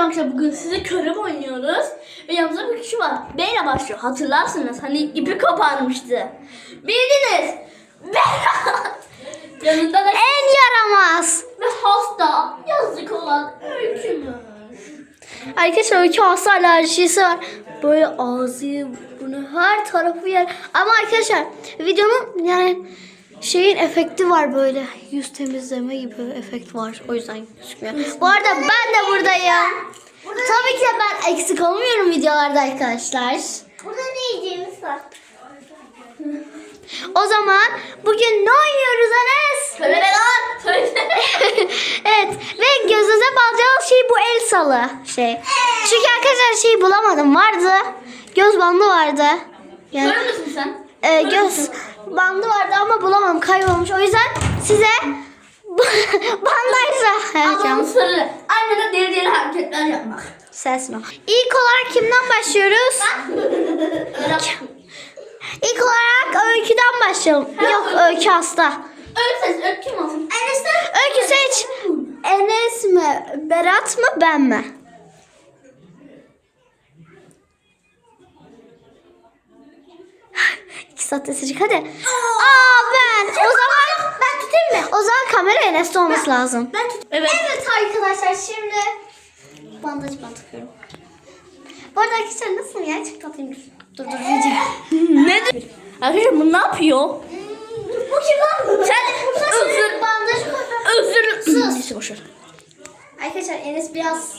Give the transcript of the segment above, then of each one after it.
Arkadaşlar bugün size körüm oynuyoruz. Ve yanımızda bir kişi var. B ile başlıyor. Hatırlarsınız hani ipi koparmıştı. Bildiniz. Berat. Yanında da En yaramaz. ve hasta yazık olan öykümüş. Arkadaşlar öykü hasta alerjisi var. Böyle ağzı, bunu her tarafı yer. Ama arkadaşlar videonun yani şeyin efekti var böyle. Yüz temizleme gibi efekt var. O yüzden gözükmüyor. Bu arada ben de buradayım. Tabii ki de ben eksik olmuyorum videolarda arkadaşlar. Burada ne yiyeceğimiz var? O zaman bugün ne oynuyoruz Enes? Söyle. Söyle. evet ve gözünüze bağlayacağınız şey bu el salı şey. Çünkü arkadaşlar şey bulamadım vardı. Göz bandı vardı. Yani Görür müsün sen? e, göz bandı vardı ama bulamadım kaybolmuş. O yüzden size bandajla yapacağım. sarı. Aynen de deri deri hareketler yapmak. Ses mi? İlk olarak kimden başlıyoruz? İlk olarak öyküden başlayalım. Yok öykü hasta. Öyle ses öp kim olsun? Enes'ten. Öykü seç. Enes mi? Berat mı? Ben mi? Saatte seçecek hadi. Aa ben. O zaman ben tutayım mı? O zaman kamera Enes'te olması lazım. Ben tut. Evet. Evet arkadaşlar şimdi bandaj ben takıyorum. Bu arada arkadaşlar nasıl ya? Çok tatlıyım. Dur dur diyeceğim. ne? Arkadaşlar bu ne yapıyor? Bu kim lan? Sen özür bandaj özür Sus. Boşver. Arkadaşlar Enes biraz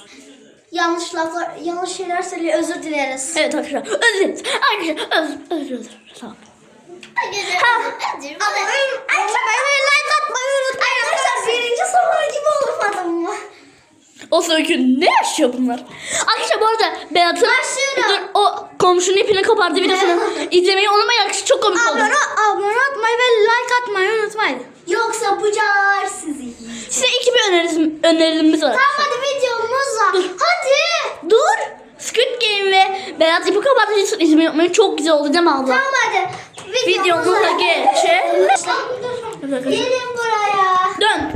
yanlış laflar, yanlış şeyler söylüyor. Özür dileriz. Evet arkadaşlar özür dileriz. Arkadaşlar özür özür özür. Tamam. Like atmayı unutmayın. Arkadaşlar birinci soru gibi olmadım mı? O öykü ne yaşıyor bunlar? Arkadaşlar bu arada Berat'ın dur, o komşunun ipini kopardı videosunu izlemeyi unutmayın arkadaşlar çok komik oldu. Abone, abone olmayı ve like atmayı unutmayın. Yoksa bu car sizi yiyecek. Size iki bir önerimiz, önerimimiz var. Tamam hadi videomuza. Hadi. Dur. Squid Game ve Berat ipi kopardı videosunu izlemeyi unutmayın. Çok güzel oldu değil mi abla? Tamam hadi. Videomuza geçelim. Gelin buraya. Dön.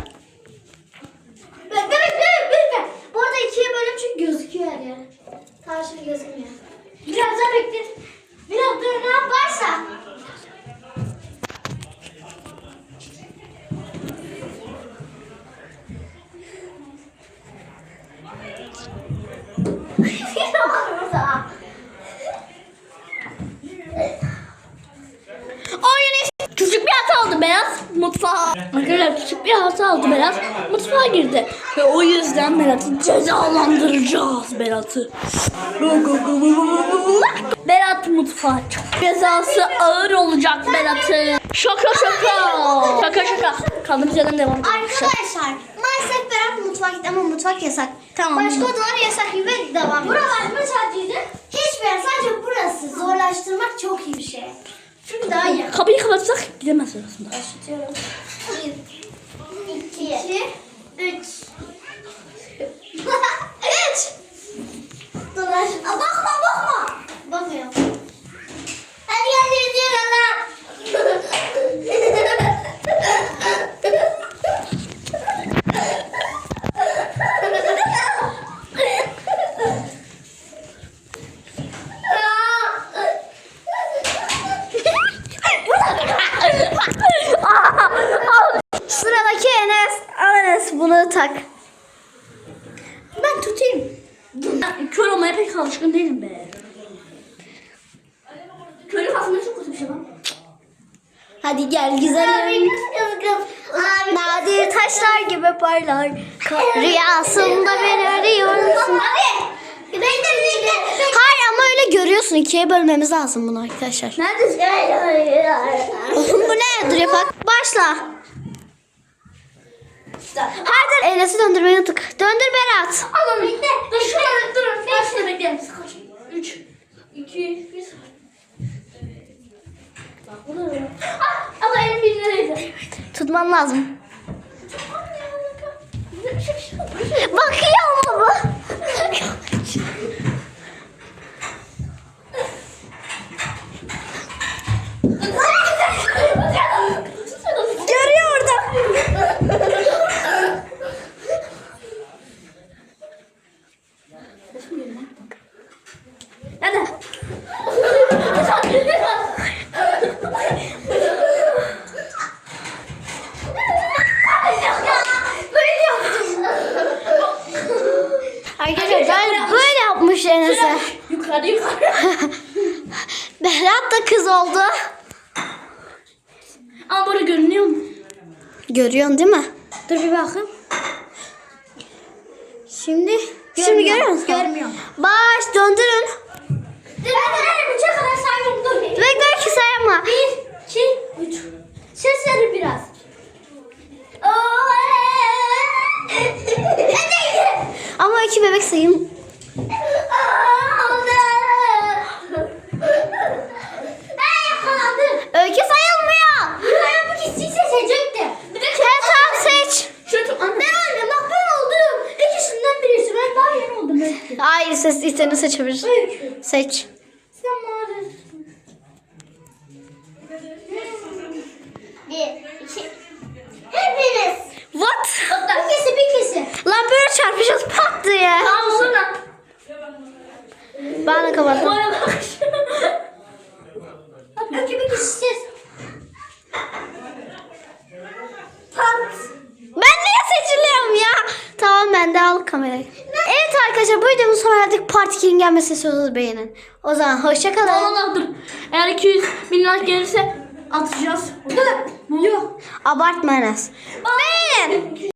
Bekle bekle bekle. Bu arada ikiye bölüm çünkü gözüküyor her yer. Karşı gözükmüyor. Biraz daha bekle. Biraz dur ne yaparsa. Bir hata oldu Berat mutfağa girdi. Ve o yüzden Berat'ı cezalandıracağız Berat'ı. Berat mutfağa çok. Cezası ağır olacak Berat'ın. Şaka şaka. Şaka şaka. Kaldığımız yerden devam edelim. Arkadaşlar maalesef Berat mutfağa gitti ama mutfak yasak. Tamam. Başka odalar yasak gibi devam Buralar müsaadeydi. Hiçbir yer sadece burası. Zorlaştırmak çok iyi bir şey. Çünkü daha iyi. Kapıyı kapatsak gidemez aslında. Başlatıyorum. Bir, iki, iki üç. üç. Dolaş. Aa, bakma bakma. Bakmıyorum. Hadi gel izliyorum lan. Sıradaki Enes. Al Enes bunu tak. Ben tutayım. Ben kör olmaya pek alışkın değilim be. Körlük aslında çok kötü bir şey lan. Hadi gel güzelim. Nadir taşlar gibi parlar. Ka- Rüyasında beni arıyorsun. Hayır ama öyle görüyorsun. İkiye bölmemiz lazım bunu arkadaşlar. Neredesin? Bu ne? Dur yapak. Başla. Hadi. Enes'i döndürmeyi unuttuk. Döndür Berat. Alın. Bekle. Dur şurada durun. Beklerim. Siz kaçın. Üç. İki. Bir. Bak burada böyle. Ah! Ama elim bir nereydi? Tutman lazım. Bakıyor mu bu? Görüyor orada. Hadi. Böyle. Arkadaşlar ben böyle yapmış Enes'e. Yukarı yukarı. Berat da kız oldu. Ama burada görünüyor mu? Görüyorsun değil mi? Dur bir bakayım. Şimdi şimdi görüyor musun? Görmüyorum. Baş döndürün. De üçe kadar sayıyorum. Dur. Gör ki sayma. Bir, iki, üç. Ses verin biraz. Ama iki bebek sayayım. Ben yakalandım. Öykü sayılmıyor. Ben bu kişiyi seçecektim. Bir de Sen tam seç. Kötü anne anne bak ben oldum. İkisinden birisi. Ben daha yeni oldum belki. Hayır ses istediğini seçebilirsin. Öykü. Seç. Sen mağarasın. Bir, iki. Hepiniz. What? Bir kesi bir kesi. Lan böyle çarpışacağız pat diye. Tamam olur lan. Ben de kapattım. Bana bak. Öykü bir ses. Pat. Ben niye seçiliyorum ya? Tamam ben de al kamerayı. Evet arkadaşlar bu videonun sonuna geldik. Part 2'nin gelmesi istiyorsanız beğenin. O zaman hoşçakalın. Allah dur. Eğer 200 bin like gelirse atacağız. Yok. Abartma Enes. Beğenin.